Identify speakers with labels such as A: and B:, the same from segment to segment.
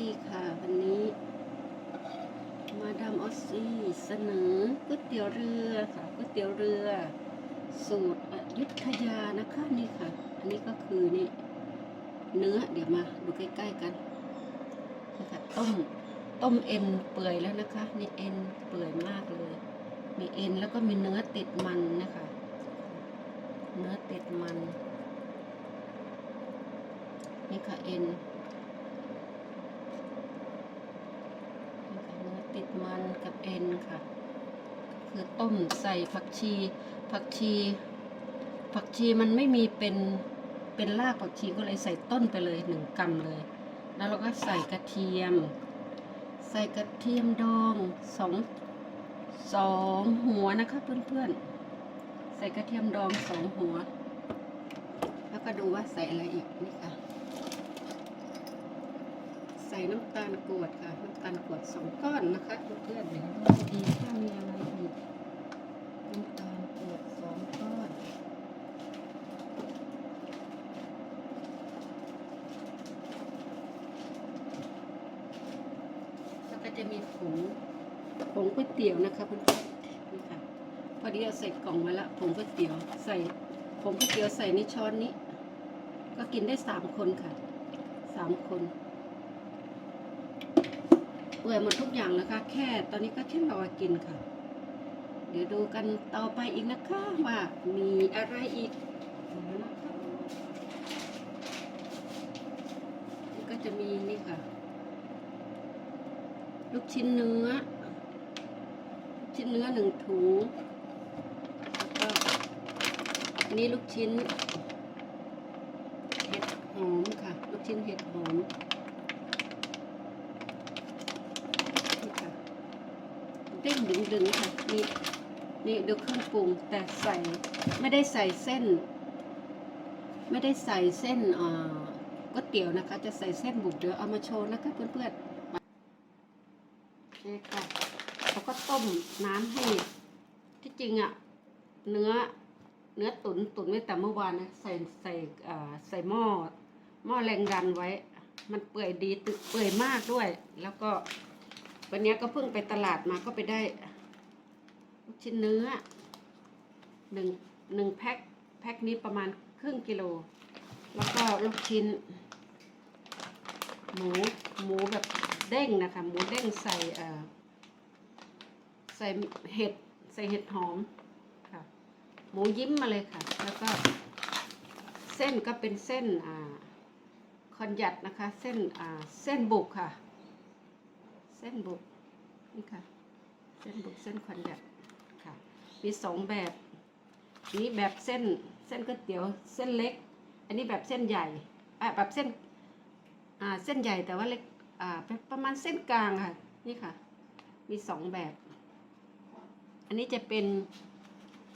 A: ดีค่ะวันนี้ มาดามออสซี่เสนอก๋วยเตี๋ยวเรือค่ะก๋วยเตี๋ยวเรือ สูตรอยุธยานะคะนี่ค่ะ อันนี้ก็คือนี่เนื้อเดี๋ยวมาดูใกล้ๆกันนะคะต้มต้มเอ็นเปื่อยแล้วนะคะนี่เอ็นเปื่อยมากเลย มีเอ็นแล้วก็มีเนื้อติดมันนะคะ เนื้อติดมันนี่ค่ะเอ็นค่ะเนื้อติด มันกับเอ็นค่ะ คือต้มใส่ผักชี ผักชี ผักชีมันไม่มีเป็นเป็นรากผักชีก็เลยใส่ต้นไปเลยหนึ่งกำเลย แล้วเราก็ใส่กระเทียม ใส่กระเทียมดองสองสองหัวนะคะเพื่อนๆ ใส่กระเทียมดองสองหัว แล้วก็ดูว่าใส่อะไรอีกนี่ค่ะ ใส่น้ำตาลกรวดค่ะ น้ำตาลกรวดสองก้อนนะคะเพื่อนๆเดี๋ยวเราจะดีถ้ามีอะไรอีกน้ำตาลกรวดสองก้อน แล้วก็จะมีผงผงก๋วยเตี๋ยวนะคะเพื่อนๆนี่ค่ะพอดีเอาใส่กล่องมาละผงก๋วยเตี๋ยวใส่ผงก๋วยเตี๋ยวใส่ในช้อนนี้ ก็กินได้สามคนค่ะสามคน เปื่อยหมดทุกอย่างแล้วค่ะแค่ตอนนี้ก็แค่รอกินค่ะ เดี๋ยวดูกันต่อไปอีกนะคะว่ามีอะไรอีกนี่ก็จะมีนี่ค่ะ ลูกชิ้นเนื้อ ชิ้นเนื้อหนึ่งถุงแล้วก็อันนี้ลูกชิ้น เห็ดหอมค่ะ ลูกชิ้นเห็ดหอมนี่ค่ะ เด้งดึงดึงๆค่ะนี่นี่ดูเครื่องปรุงแต่ใส่ไม่ได้ใส่เส้น ไม่ได้ใส่เส้นอ่าก๋วยเตี๋ยวนะคะ จะใส่เส้นบุกเดี๋ยวเอามาโชว์นะคะเพื่อนๆนี่ค่ะแล้วก็ต้มน้ำให้ที่จริงอะเนื้อเนื้อตุนตุนไว้แต่เมื่อวานนะใส่ใส่ใส่หม้อหม้อแรงดันไว้ มันเปื่อยดีตึเปื่อยมากด้วย แล้วก็ วันนี้ก็เพิ่งไปตลาดมาก็ไปได้ลูกชิ้นเนื้อหนึ่งหนึ่งแพ็คแพ็คนี้ประมาณครึ่งกิโล แล้วก็ลูกชิ้น หมูหมูแบบเด้งนะคะ หมูเด้งใส่เอ่อใส่เห็ดใส่เห็ดหอมค่ะ หมูยิ้มมาเลยค่ะ แล้วก็เส้นก็เป็นเส้นอ่าคอนยัดนะคะ เส้นอ่าเส้นบุกค่ะ ส้นบุกนี่ค่ะ เส้นบุกเส้นคอนยัดค่ะ มีสองแบบนี้แบบเส้นเส้นก๋วยเตี๋ยวเส้นเล็ก อันนี้แบบเส้นใหญ่อ่าแบบเส้นอ่าเส้นใหญ่แต่ว่าเล็กอ่าประมาณเส้นกลางค่ะ นี่ค่ะ มีสองแบบ อันนี้จะเป็น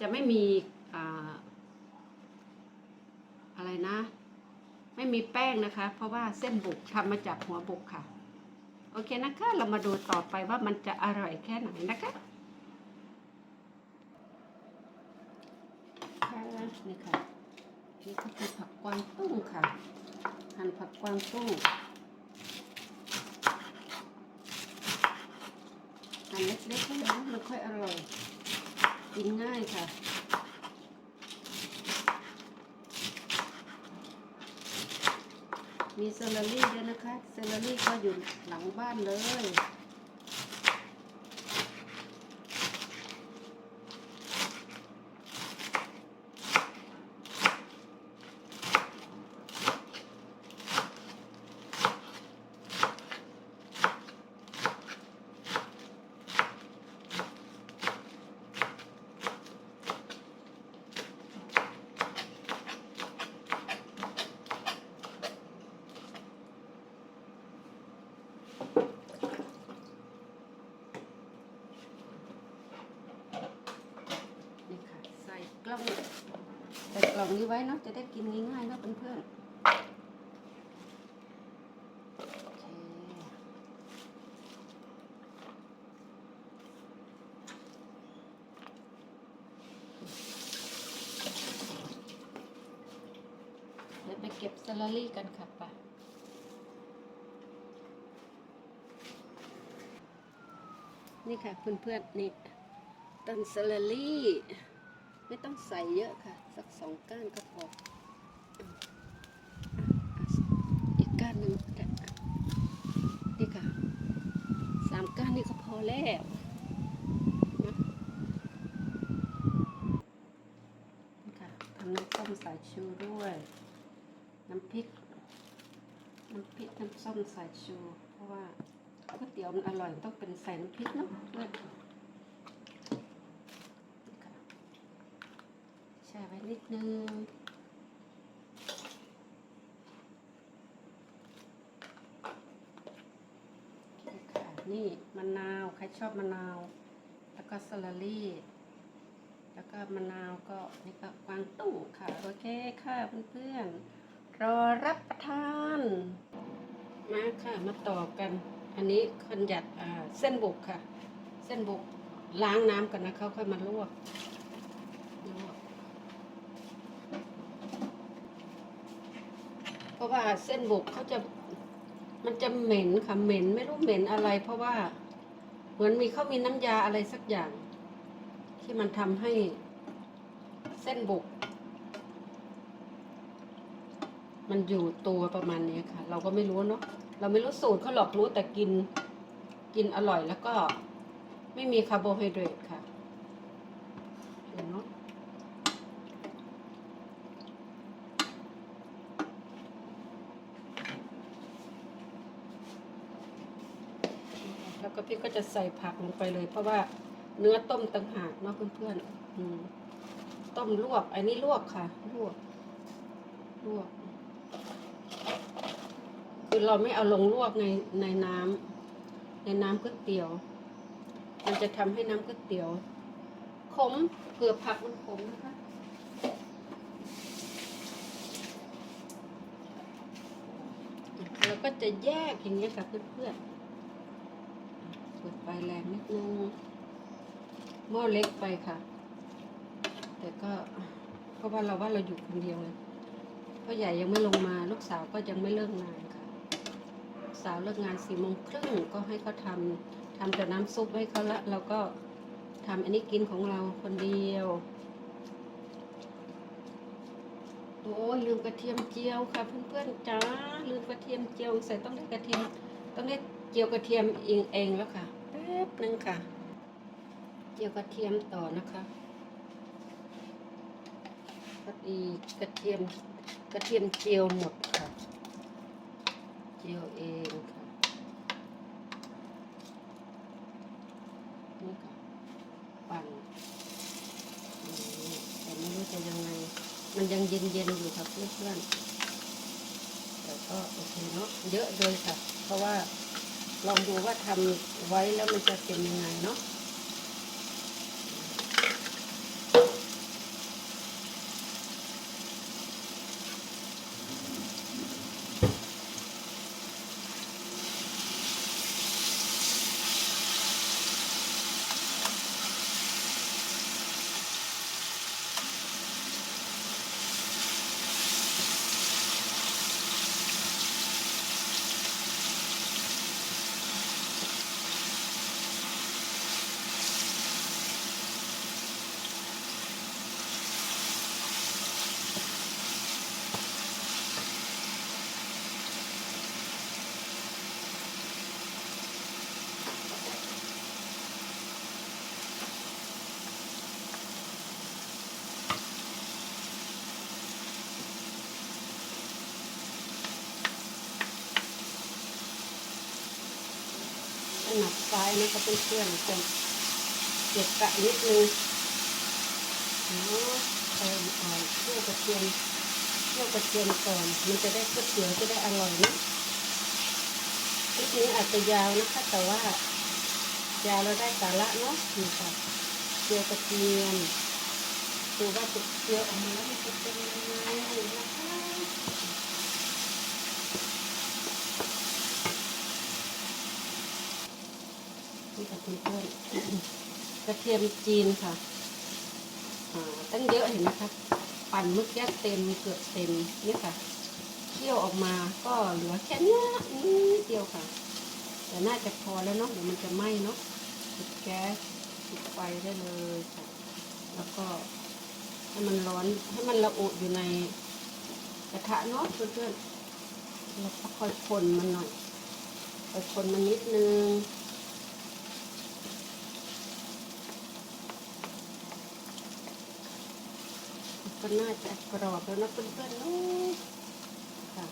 A: จะไม่มีอ่าอะไรนะ ไม่มีแป้งนะคะ เพราะว่าเส้นบุกทำมาจากหัวบุกค่ะ โอเคนะคะ เรามาดูต่อไปว่ามันจะอร่อยแค่ไหนนะคะนี่ค่ะนี่ก็คือผักกวางตุ้งค่ะ หั่นผักกวางตุ้งหั่นเล็กๆให้แล้วมันค่อยอร่อย กินง่ายค่ะ มีเซลลรี่ด้วยนะคะเซลลรี่ก็อยู่หลังบ้านเลย นี่ค่ะ ใส่กล่องใส่กล่องนี้ไว้เนาะจะได้กินง่ายๆเนาะเพื่อนๆเดี๋ยวไปเก็บซาลารี่กันค่ะปะนี่ค่ะเพื่อนๆนี่ต้นสลาลี่ ไม่ต้องใส่เยอะค่ะ สักสองก้านก็พออะอีกก้านหนึ่งก็ได้นี่ค่ะสามก้านนี่ก็พอแล้วนะนี่ค่ะทำน้ำส้มสายชูด้วย น้ำพริก น้ำพริกน้ำส้มสายชู เพราะว่าก๋วยเตี๋ยวมันอร่อยต้องเป็นใส่น้ำพริกเนาะเพื่อนนี่ค่ะแช่ไว้ นิดนึงนี่มะนาวใครชอบมะนาว แล้วก็สลัดลี่แล้วก็มะนาวก็นี่ก็กวางตุ้งค่ะ โอเคค่ะเพื่อนๆรอรับประทาน มาค่ะมาต่อกัน อันนี้คนหยัดเส้นบุกค่ะ เส้นบุกล้างน้ำก่อนนะเขาค่อยมาลวกลวก เพ ราะว่าเส้นบุกเขาจะมันจะเหม็นค่ะเหม็นไม่รู้เหม็นอะไร เพราะว่าเหมือนมีเขามีน้ำยาอะไรสักอย่าง ที่มันทำให้เส้นบุกมันอยู่ตัวประมาณนี้ค่ะ เราก็ไม่รู้เนาะเราไม่รู้สูตรเขาหรอกรู้แต่กิน กินอร่อยแล้วก็ไม่มีคาร์โบไฮเดรตค่ะเห็นเนาะแล้วก็ พี่ก็จะใส่ผักลงไปเลย เพราะว่าเนื้อต้มต่างหากเนาะเพื่อนๆอืมต้มลวก อันนี้ลวกค่ะ ลวก ลวก คือเราไม่เอาลงลวกในในน้ำในน้ำก๋วยเตี๋ยว มันจะทำให้น้ำก๋วยเตี๋ยว ขมเผื่อผักมันขมนะคะแล้วก็จะแยกอย่างเงี้ยค่ะเพื่อนๆ ปิดไฟแรงนิดนึงหม้อเล็กไปค่ะ แต่ก็เพราะว่าเราว่าเราอยู่คนเดียวเลยพ่อใหญ่ยังไม่ลงมาลูกสาวก็ยังไม่เลิกงานค่ะ สาวเลิกงานสี่โมงครึ่งก็ให้เขาทำทำแต่น้ำซุปให้เขาละเราก็ทำอันนี้กินของเราคนเดียว โอ้ยลืมกระเทียมเจียวค่ะ เพื่อนๆจ้าลืมกระเทียมเจียวใส่ต้องได้กระเทียมต้องได้เจียวกระเทียมเองเองแล้วค่ะ บนึงค่ะ เจียวกระเทียมต่อนะคะพอดีกระเทียมกระเทียมเจียวหมดค่ะ เจียวเองค่ะนี่ค่ะปั่นแต่ไม่รู้จะยังไง มันยังเย็นเย็นๆอยู่ค่ะเพื่อนๆแต่ก็โอเคเนาะเยอะเลยค่ะ เพราะว่า ลองดูว่าทำไว้แล้วมันจะเป็นยังไงเนาะ นัดซ้ายนะคะเพื่อนๆจะเก็บกะนิดนึงเนาะเติมอ่อนเคี่ยวกระเทียมเคี่ยวกระเทียมก่อนมันจะได้ก๋วยเตี๋ยวจะได้อร่อยนะคลิปนี้อาจจะยาวนะคะ แต่ว่ายาวแล้วได้สาระเนาะนี่ค่ะเจียวกระเทียมดูว่าจะเจียวออกมาแล้วมันจะเป็นยังไงนะคะ นี่ค่ะเพื่อนกระเทียมจีนค่ะตั้งเยอะเห็นไหมคะปั่นเมื่อกี้เต็มเกือบเต็มเนี่ยค่ะเคี่ยวออกมาก็เหลือแค่นี้นิดเดียวค่ะ แต่น่าจะพอแล้วเนาะเดี๋ยวมันจะไหม้เนาะปิดแก๊สปิดไฟได้เลยค่ะแล้วก็ให้มันร้อนให้มันระอุอยู่ในกระทะเนาะเพื่อนๆแล้วค่อยคนมันหน่อยค่อยคนมันนิดนึง ก็น่าจะกรอบแล้วนะเพื่อนๆนู้ค่ะ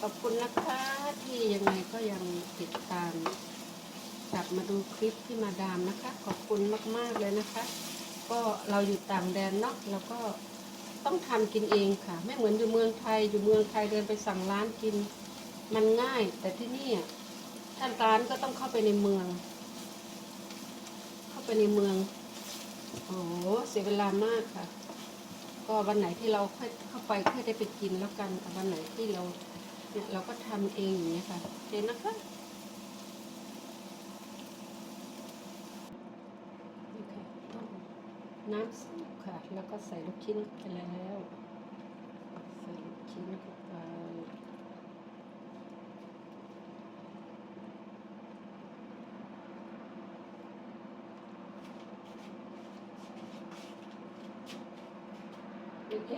A: ขอบคุณนะคะที่ยังไงก็ยังติดตามกลับมาดูคลิปที่มาดามนะคะ ขอบคุณมากๆเลยนะคะ ก็เราอยู่ต่างแดนเนาะเราก็ต้องทำกินเองค่ะ ไม่เหมือนอยู่เมืองไทยอยู่เมืองไทยเดินไปสั่งร้านกิน มันง่าย แต่ที่นี่ท่านร้านก็ต้องเข้าไปในเมือง เข้าไปในเมือง อ้เสียเวลามากค่ะ ก็วันไหนที่เราค่อยเข้าไปค่อยได้ไปกินแล้วกันแต่วันไหนที่เราเนี่ยเราก็ทำเองอย่างเงี้ยค่ะโอเคนะคะนี่ค่ะต้มน้ำซุปค่ะ แล้วก็ใส่ลูกชิ้นไปแล้ว ใส่ลูกชิ้นเข้าไปโอเค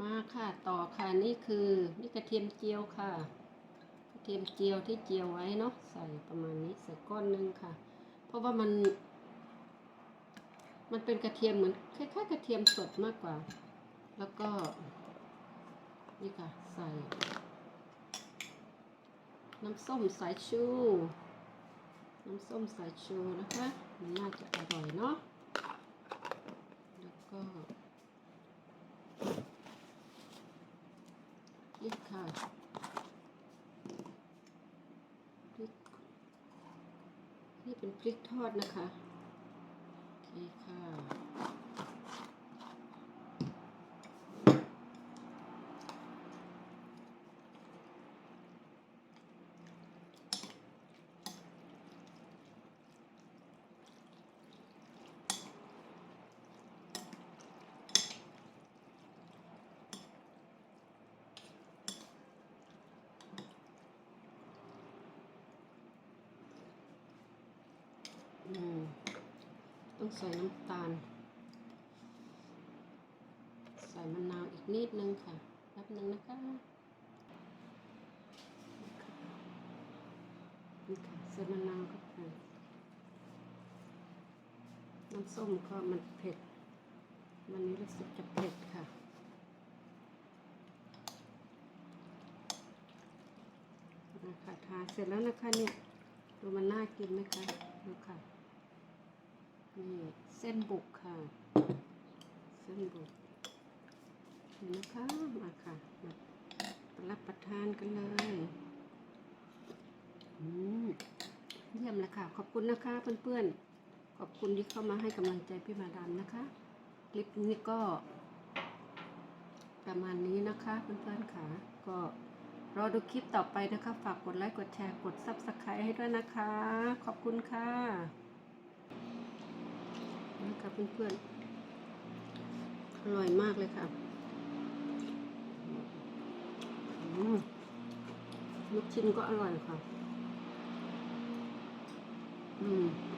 A: มาค่ะต่อค่ะนี่คือนี่กระเทียมเจียวค่ะ กระเทียมเจียวที่เจียวไว้เนาะใส่ประมาณนี้ใส่ก้อนหนึงค่ะ เพราะว่ามัน มันเป็นกระเทียมเหมือนคล้ายๆกระเทียมสดมากกว่า แล้วก็ นี่ค่ะ ใส่ น้ำส้มสายชู น้ำส้มสายชูนะคะมันน่าจะอร่อยเนาะแล้วก็ พริก ค่ะพริกนี่เป็นพริกทอดนะคะโอเคค่ะ อืม ต้องใส่น้ำตาล ใส่มะนาวอีกนิดนึงค่ะแป๊บนึงนะคะนี่ค่ะใส่มะนาวเข้าไปน้ำส้มก็มันเผ็ดมันนี้รู้สึกจะเผ็ดค่ะนะคะทาเสร็จแล้วนะคะเนี่ย ดูมันน่ากินไหมคะ ดูค่ะ นี่เส้นบุกค่ะ เส้นบุกเห็นนะคะมาค่ะมารับประทานกันเลยอืมเยี่ยมเลยค่ะ ขอบคุณนะคะเพื่อนๆ ขอบคุณที่เข้ามาให้กำลังใจพี่มาดามนะคะ คลิปนี้ก็ ประมาณนี้นะคะเพื่อนๆค่ะ ก็รอดูคลิปต่อไปนะคะ ฝากกดไลค์ กดแชร์ กด Subscribe ให้ด้วยนะคะ ขอบคุณค่ะนะ ค่ะเพื่อนๆ อร่อยมากเลยค่ะลูกชิ้นก็อร่อยค่ะ อืม